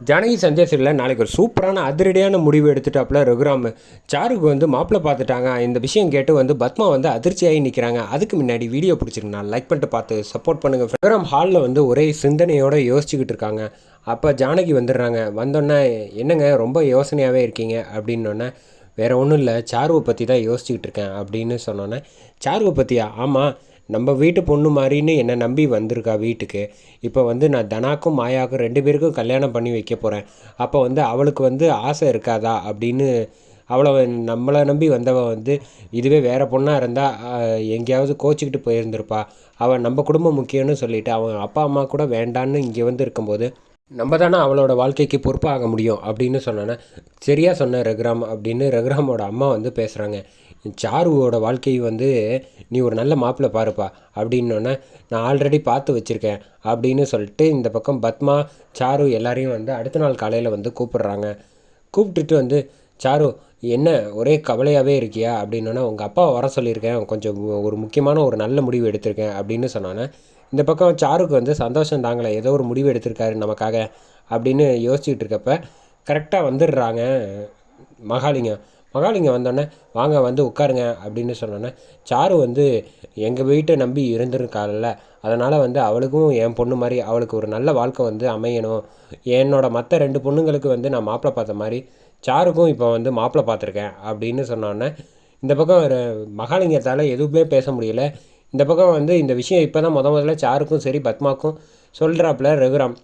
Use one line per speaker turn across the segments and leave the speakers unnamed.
ஜானகி சந்தேசில் நாளைக்கு ஒரு சூப்பரான அதிரடியான முடிவு எடுத்துட்டாப்புல ரகுராம். சாருக்கு வந்து மாப்பிள்ளை பார்த்துட்டாங்க. இந்த விஷயம் கேட்டு வந்து பத்மா வந்து அதிர்ச்சியாகி நிற்கிறாங்க அதுக்கு முன்னாடி வீடியோ பிடிச்சிருந்தா லைக் பண்ணிட்டு பார்த்து சப்போர்ட் பண்ணுங்கள் ரகுராம் ஹாலில் வந்து ஒரே சிந்தனையோடு யோசிச்சுக்கிட்டு இருக்காங்க. அப்போ ஜானகி வந்துடுறாங்க. வந்தோடனே என்னங்க ரொம்ப யோசனையாகவே இருக்கீங்க? அப்படின்னோடனே வேறு ஒன்றும் இல்லை. சாருவை பற்றி தான் யோசிச்சுக்கிட்டு இருக்கேன். அப்படின்னு சொன்னோன்னே சாருவை பற்றியா ஆமாம் நம்ம வீட்டு பொண்ணு மாதிரின்னு என்னை நம்பி வந்திருக்கா வீட்டுக்கு. இப்போ வந்து நான் தனாக்கும் மாயாவுக்கும் ரெண்டு பேருக்கும் கல்யாணம் பண்ணி வைக்க போகிறேன் அப்போ வந்து அவளுக்கு வந்து ஆசை இருக்காதா அப்படின்னு அவளை நம்மளை நம்பி வந்தவ வந்து இதுவே வேறு பொண்ணாக இருந்தால் எங்கேயாவது கோச்சிக்கிட்டு போயிருந்திருப்பா. அவள் நம்ம குடும்பம் முக்கியம்னு சொல்லிவிட்டு அவன் அப்பா அம்மா கூட வேண்டான்னு இங்கே வந்து இருக்கும்போது நம்ம தானே அவளோட வாழ்க்கைக்கு பொறுப்பாக முடியும் அப்படின்னு சொன்னானே சரியாக சொன்ன ரகுராம் அப்படின்னு ரகுராமோட அம்மா வந்து பேசுகிறாங்க சாருவோட வாழ்க்கை வந்து நீ ஒரு நல்ல மாப்பிள்ளை பாருப்பா அப்படின்னோடனே நான் ஆல்ரெடி பார்த்து வச்சுருக்கேன் அப்படின்னு சொல்லிட்டு இந்த பக்கம் பத்மா சாரு எல்லாரையும் வந்து அடுத்த நாள் காலையில் வந்து கூப்பிடுறாங்க. கூப்பிட்டுட்டு வந்து சாரு என்ன ஒரே கவலையாகவே இருக்கியா? அப்படின்னா உங்கள் அப்பா வர சொல்லியிருக்கேன். கொஞ்சம் ஒரு முக்கியமான ஒரு நல்ல முடிவு எடுத்திருக்கேன் அப்படின்னு சொன்னோன்னே இந்த பக்கம் சாருக்கு வந்து சந்தோஷம் தாங்களே ஏதோ ஒரு முடிவு எடுத்திருக்காரு நமக்காக அப்படின்னு யோசிச்சுட்டு இருக்கப்ப கரெக்டாக வந்துடுறாங்க மகாலிங்கம். மகாலிங்கம் வந்தோடனே வாங்க வந்து உட்காருங்க அப்படின்னு சொன்னோன்னே சாரு வந்து எங்கள் வீட்டை நம்பி இருந்திருக்காள்ல அதனால் வந்து அவளுக்கும் என் பொண்ணு மாதிரி அவளுக்கு ஒரு நல்ல வாழ்க்கை வந்து அமையணும். என்னோட மற்ற ரெண்டு பொண்ணுங்களுக்கு வந்து நான் மாப்பிள்ளை பார்த்த மாதிரி சாருக்கும் இப்போ வந்து மாப்பிள்ளை பார்த்துருக்கேன் அப்படின்னு சொன்னோன்னே இந்த பக்கம் ஒரு மகாலிங்கத்தால் எதுவுமே பேச முடியல. இந்த பக்கம் வந்து இந்த விஷயம் இப்போ தான் முத முதல்ல சாருக்கும் சரி பத்மாக்கும் சொல்கிறாப்புல ரகுராம்.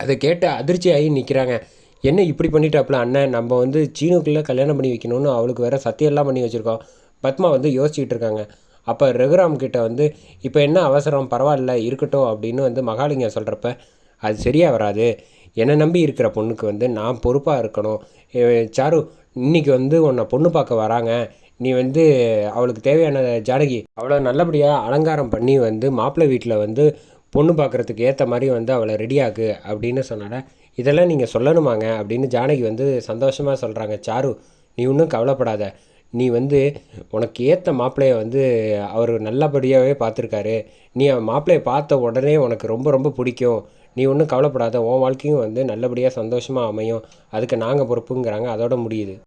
அதை கேட்டு அதிர்ச்சியாகி நிற்கிறாங்க என்ன இப்படி பண்ணிட்டாப்புல அண்ணன் நம்ம வந்து சீனுக்குள்ளே கல்யாணம் பண்ணி வைக்கணும்னு அவளுக்கு வேறு சத்தியெல்லாம் பண்ணி வச்சுருக்கோம். பத்மா வந்து யோசிச்சுட்டு இருக்காங்க. அப்போ ரகுராம் கிட்ட வந்து இப்போ என்ன அவசரம்? பரவாயில்ல இருக்கட்டும் அப்படின்னு வந்து மகாலிங்கம் சொல்கிறப்ப அது சரியாக வராது. என்னை நம்பி இருக்கிற பொண்ணுக்கு வந்து நான் பொறுப்பாக இருக்கணும். சாரு இன்னைக்கு வந்து உன்னை பொண்ணு பார்க்க வராங்க. நீ வந்து அவளுக்கு தேவையான ஜானகி அவளை நல்லபடியாக அலங்காரம் பண்ணி வந்து மாப்பிள்ளை வீட்டில் வந்து பொண்ணு பார்க்குறதுக்கு ஏற்ற மாதிரி வந்து அவளை ரெடியாக்கு அப்படின்னு சொன்னால இதெல்லாம் நீங்கள் சொல்லணுமாங்க? அப்படின்னு ஜானகி வந்து சந்தோஷமாக சொல்கிறாங்க சாரு நீ ஒன்றும் கவலைப்படாத. நீ வந்து உனக்கு ஏற்ற மாப்பிள்ளையை வந்து அவர் நல்லபடியாகவே பார்த்துருக்காரு நீ அவன் மாப்பிள்ளையை பார்த்த உடனே உனக்கு ரொம்ப ரொம்ப பிடிக்கும். நீ ஒன்றும் கவலைப்படாத. உன் வாழ்க்கையும் வந்து நல்லபடியாக சந்தோஷமாக அமையும். அதுக்கு நாங்கள் பொறுப்புங்கிறாங்க. அதோட முடியுது.